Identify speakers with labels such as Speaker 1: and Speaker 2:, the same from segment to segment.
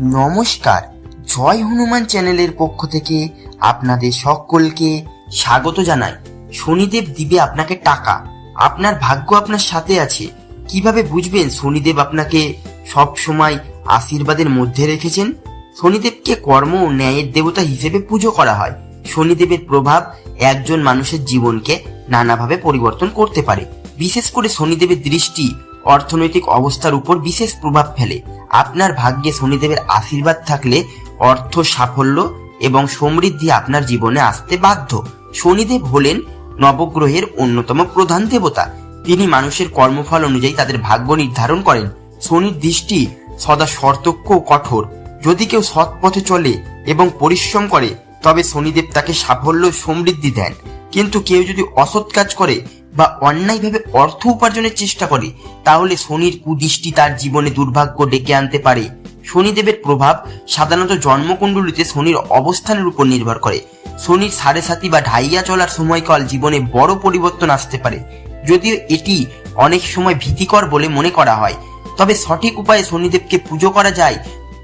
Speaker 1: নমস্কার, জয় হনুমান চ্যানেলের পক্ষ থেকে আপনাদের সকলকে স্বাগত জানাই। শনিদেব দিবে আপনাকে টাকা। আপনার ভাগ্য আপনার সাথে আছে। কীভাবে বুঝবেন শনিদেব আপনাকে সব সময় আশীর্বাদের মধ্যে রেখেছেন? শনিদেবকে কর্ম ও ন্যায়ের দেবতা হিসেবে পুজো করা হয়। শনিদেবের প্রভাব একজন মানুষের জীবনকে নানাভাবে পরিবর্তন করতে পারে। বিশেষ করে শনিদেবের দৃষ্টি অর্থনৈতিক অবস্থার উপর বিশেষ প্রভাব ফেলে। আপনার ভাগ্যে শনিদেবের আশীর্বাদ থাকলে অর্থ সাফল্য এবং সমৃদ্ধি আপনার জীবনে আসতে বাধ্য। শনিদেব হলেন নবগ্রহের অন্যতম প্রধান দেবতা। তিনি মানুষের কর্মফল অনুযায়ী তাদের ভাগ্য নির্ধারণ করেন। শনির দৃষ্টি সদা সর্তক্য ও কঠোর। যদি কেউ সৎ পথে চলে এবং পরিশ্রম করে, তবে শনিদেব তাকে সাফল্য সমৃদ্ধি দেন। কিন্তু কেউ যদি অসৎ কাজ করে বা অন্যায়ভাবে অর্থ উপার্জনের চেষ্টা করে, তাহলে শনির কুদৃষ্টি তার জীবনে দুর্ভাগ্য ডেকে আনতে পারে। শনিদেবের প্রভাব সাধারণত জন্মকুণ্ডলিতে শনির অবস্থানের উপর নির্ভর করে। শনির সাড়ে সাতি বা ঢাইয়া চলার সময়কাল জীবনে বড় পরিবর্তন আসতে পারে। যদিও এটি অনেক সময় ভীতিকর বলে মনে করা হয়। তবে সঠিক উপায়ে শনিদেবকে পুজো করা যায়,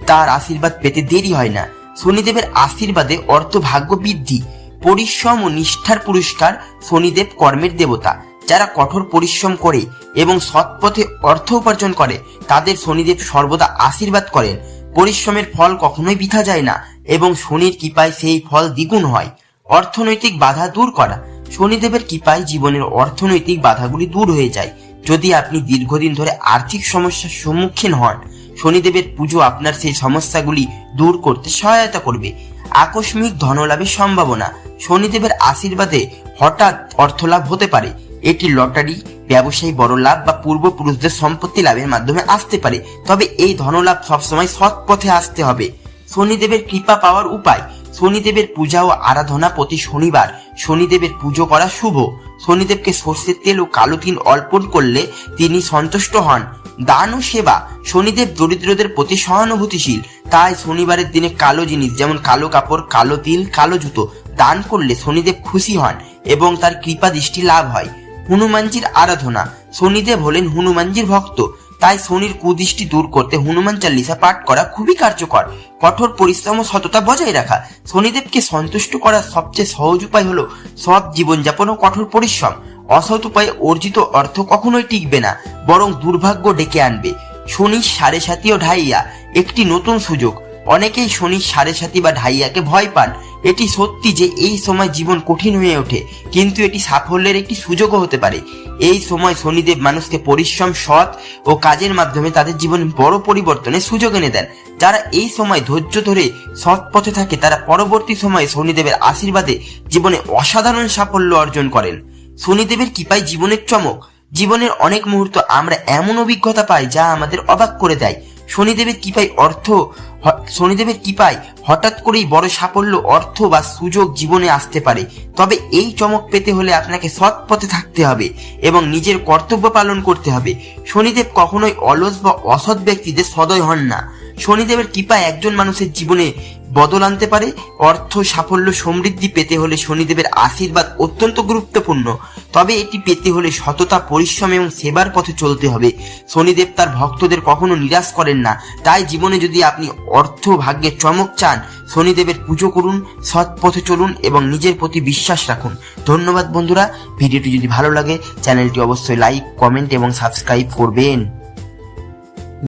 Speaker 1: তার আশীর্বাদ পেতে দেরি হয় না। শনিদেবের আশীর্বাদে অর্থ ভাগ্য বৃদ্ধি, পরিশ্রম ও নিষ্ঠার পুরস্কার শনিদেব কর্মের দেবতা। যারা কঠোর পরিশ্রম করে এবং সৎ পথে অর্থ উপার্জন করে, তাদের শনিদেব সর্বদা আশীর্বাদ করেন। পরিশ্রমের ফল কখনোই বৃথা যায় না এবং শনির কৃপায় সেই ফল দ্বিগুণ হয়। অর্থনৈতিক বাধা দূর করা। শনিদেবের কৃপায় জীবনের অর্থনৈতিক বাধাগুলি দূর হয়ে যায়। যদি আপনি দীর্ঘদিন ধরে আর্থিক সমস্যার সম্মুখীন হন, শনিদেবের পুজো আপনার সেই সমস্যাগুলি দূর করতে সহায়তা করবে। আকস্মিক ধনলাভের সম্ভাবনা। শনিদেবের আশীর্বাদে হঠাৎ অর্থলাভ হতে পারে। এটি লটারি, ব্যবসায়ী বড় লাভ বা পূর্বপুরুষদের সম্পত্তি লাভের মাধ্যমে আসতে পারে। তবে এই ধনলাভ সবসময় সৎ পথে আসতে হবে। শনিদেবের কৃপা পাওয়ার উপায়, শনিদেবের পূজা ও আরাধনা প্রতি শনিবার। শনিদেবের পুজো করা শুভ। শনিদেবকে সর্ষের তেল ও কালো তিল অর্পণ করলে তিনি সন্তুষ্ট হন। দান ও সেবা, শনিদেব দরিদ্রদের প্রতি সহানুভূতিশীল। তাই শনিবারের দিনে কালো জিনিস, যেমন কালো কাপড়, কালো তিল, কালো জুতো, দান করলে শনিদেব খুশি হন এবং তার কৃপা দৃষ্টি লাভ হয়। হনুমানজির আরাধনা। শনিদেব হলেন হনুমানজির ভক্ত। তাই শনির কুদৃষ্টি দূর করতে হনুমান চাল্লিশা পাঠ করা খুবই কার্যকর। কঠোর পরিশ্রম ও সততা বজায় রাখা। শনিদেবকে সন্তুষ্ট করার সবচেয়ে সহজ উপায় হলো সৎ জীবনযাপন ও কঠোর পরিশ্রম। অসৎ উপায়ে অর্জিত অর্থ কখনোই টিকবে না, বরং দুর্ভাগ্য ডেকে আনবে। শনি সাড়ে সাতি ও ঢাইয়া একটি নতুন সুযোগ। অনেকেই শনি সাড়ে সাতি বা ঢাইয়াকে ভয় পান। এটি সত্যি যে এই সময় জীবন কঠিন হয়ে ওঠে, কিন্তু এটি সাফল্যের একটি সুযোগও হতে পারে। এই সময় শনিদেব মানুষকে পরিশ্রম, সৎ ও কাজের মাধ্যমে তাদের জীবনে বড় পরিবর্তনের সুযোগ এনে দেন। যারা এই সময় ধৈর্য ধরে সৎ পথে থাকে, তারা পরবর্তী সময়ে শনিদেবের আশীর্বাদে জীবনে অসাধারণ সাফল্য অর্জন করেন। শনিদেবের কৃপায় জীবনের চমক। জীবনের অনেক মুহূর্ত আমরা এমন অভিজ্ঞতা পাই যা আমাদের অবাক করে দেয়। শনিদেবের কৃপায় অর্থ শনিদেবের কৃপায় হঠাৎ করেই বড় সাফল্য, অর্থ বা সুযোগ জীবনে আসতে পারে। তবে এই চমক পেতে হলে আপনাকে সৎ পথে থাকতে হবে এবং নিজের কর্তব্য পালন করতে হবে। শনিদেব কখনোই অলস বা অসৎ ব্যক্তিদের সদয় হন না। শনিদেবের কৃপা একজন মানুষের জীবনে বদল আনতে পারে। অর্থ সাফল্য সমৃদ্ধি পেতে হলে শনিদেবের আশীর্বাদ অত্যন্ত গুরুত্বপূর্ণ। তবে এটি পেতে হলে সততা, পরিশ্রম এবং সেবার পথে চলতে হবে। শনিদেব তার ভক্তদের কখনো নিরাশ করেন না। তাই জীবনে যদি আপনি অর্থ ভাগ্যের চমক চান, শনিদেবের পুজো করুন, সৎ পথে চলুন এবং নিজের প্রতি বিশ্বাস রাখুন। ধন্যবাদ বন্ধুরা। ভিডিওটি যদি ভালো লাগে, চ্যানেলটি অবশ্যই লাইক, কমেন্ট এবং সাবস্ক্রাইব করবেন।